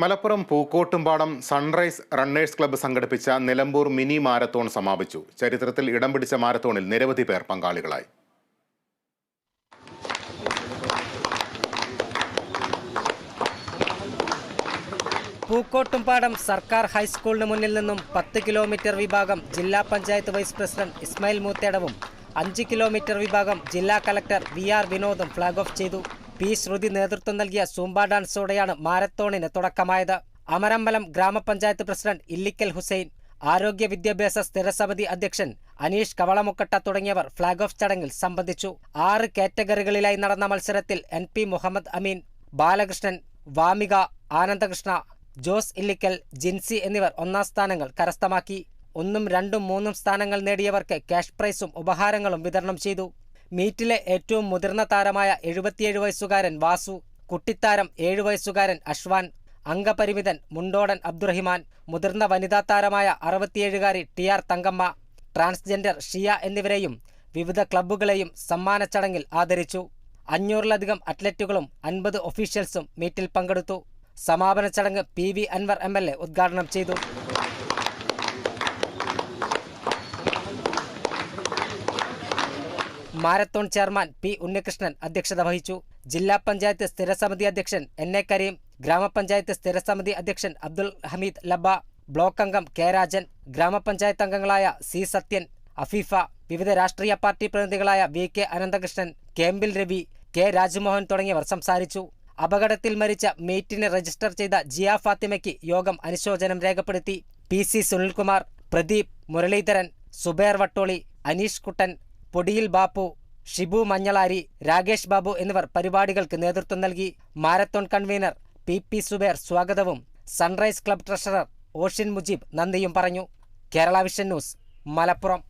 Malappuram Pookkottumpadam sunrise runners club സംഘടിപ്പിച്ച Nilambur mini marathon സമാപിച്ചു. ചരിത്രത്തിൽ ഇടം പിടിച്ച മാരത്തോണിൽ നിരവധി പേർ പങ്കാളികളായി. പൂക്കോട്ടുംപാടം സർക്കാർ ഹൈസ്കൂളിന് മുന്നിൽ നിന്നും പത്ത് കിലോമീറ്റർ വിഭാഗം ജില്ലാ പഞ്ചായത്ത് വൈസ് പ്രസിഡന്റ് ഇസ്മായിൽ മൂത്തേടവും അഞ്ച് കിലോമീറ്റർ വിഭാഗം ജില്ലാ കലക്ടർ വി ആർ വിനോദും ഫ്ളാഗ് ഓഫ് ചെയ്തു. പി ശ്രുതി നേതൃത്വം നൽകിയ സൂംബ ഡാൻസോടെയാണ് മാരത്തോണിന് തുടക്കമായത്. അമരമ്പലം ഗ്രാമപഞ്ചായത്ത് പ്രസിഡന്റ് ഇല്ലിക്കൽ ഹുസൈൻ ആരോഗ്യ വിദ്യാഭ്യാസ സ്ഥിരസമിതി അധ്യക്ഷൻ അനീഷ് കവളമുക്കട്ട തുടങ്ങിയവർ ഫ്ളാഗ് ഓഫ് ചടങ്ങിൽ സംബന്ധിച്ചു. ആറ് കാറ്റഗറികളിലായി നടന്ന മത്സരത്തിൽ എൻ പി മുഹമ്മദ് അമീൻ ബാലകൃഷ്ണൻ വാമിക ആനന്ദകൃഷ്ണ ജോസ് ഇല്ലിക്കൽ ജിൻസി എന്നിവർ ഒന്നാം സ്ഥാനങ്ങൾ കരസ്ഥമാക്കി. ഒന്നും രണ്ടും മൂന്നും സ്ഥാനങ്ങൾ നേടിയവർക്ക് ക്യാഷ് പ്രൈസും ഉപഹാരങ്ങളും വിതരണം ചെയ്തു. മീറ്റിലെ ഏറ്റവും മുതിർന്ന താരമായ എഴുപത്തിയേഴ് വയസ്സുകാരൻ വാസു കുട്ടിത്താരം ഏഴു വയസ്സുകാരൻ അഷ്വാൻ അംഗപരിമിതൻ മുണ്ടോടൻ അബ്ദുറഹിമാൻ മുതിർന്ന വനിതാ താരമായ അറുപത്തിയേഴുകാരി T R Thankamma transgender Shiya എന്നിവരെയും വിവിധ ക്ലബ്ബുകളെയും സമ്മാന ചടങ്ങിൽ ആദരിച്ചു. അഞ്ഞൂറിലധികം അത്ലറ്റുകളും അൻപത് ഒഫീഷ്യൽസും മീറ്റിൽ പങ്കെടുത്തു. സമാപന ചടങ്ങ് P V Anvar M L A ഉദ്ഘാടനം ചെയ്തു. മാരത്തോൺ ചെയർമാൻ പി ഉണ്ണികൃഷ്ണൻ അധ്യക്ഷത വഹിച്ചു. ജില്ലാ പഞ്ചായത്ത് സ്ഥിരസമിതി അധ്യക്ഷൻ എൻ എ കരീം ഗ്രാമപഞ്ചായത്ത് സ്ഥിരസമിതി അധ്യക്ഷൻ അബ്ദുൽ ഹമീദ് ലബ ബ്ലോക്ക് അംഗം കെ രാജൻ ഗ്രാമപഞ്ചായത്ത് അംഗങ്ങളായ സി സത്യൻ അഫീഫ വിവിധ രാഷ്ട്രീയ party പ്രതിനിധികളായ V K Ananthakrishnan Kempil Ravi K Rajmohan തുടങ്ങിയവർ സംസാരിച്ചു. അപകടത്തിൽ മരിച്ച മീറ്റിനെ രജിസ്റ്റർ ചെയ്ത ജിയാ ഫാത്തിമയ്ക്ക് യോഗം അനുശോചനം രേഖപ്പെടുത്തി. പി സി സുനിൽകുമാർ പ്രദീപ് മുരളീധരൻ സുബേർ വട്ടോളി അനീഷ് കുട്ടൻ പൊടിയിൽ ബാപ്പു ഷിബു മഞ്ഞളാരി രാകേഷ് ബാബു എന്നിവർ പരിപാടികൾക്ക് നേതൃത്വം നൽകി. Marathon convener P P Zubair സ്വാഗതവും. Sunrise club treasurer Oshin Mujeeb നന്ദിയും പറഞ്ഞു. Kerala vision news Malappuram.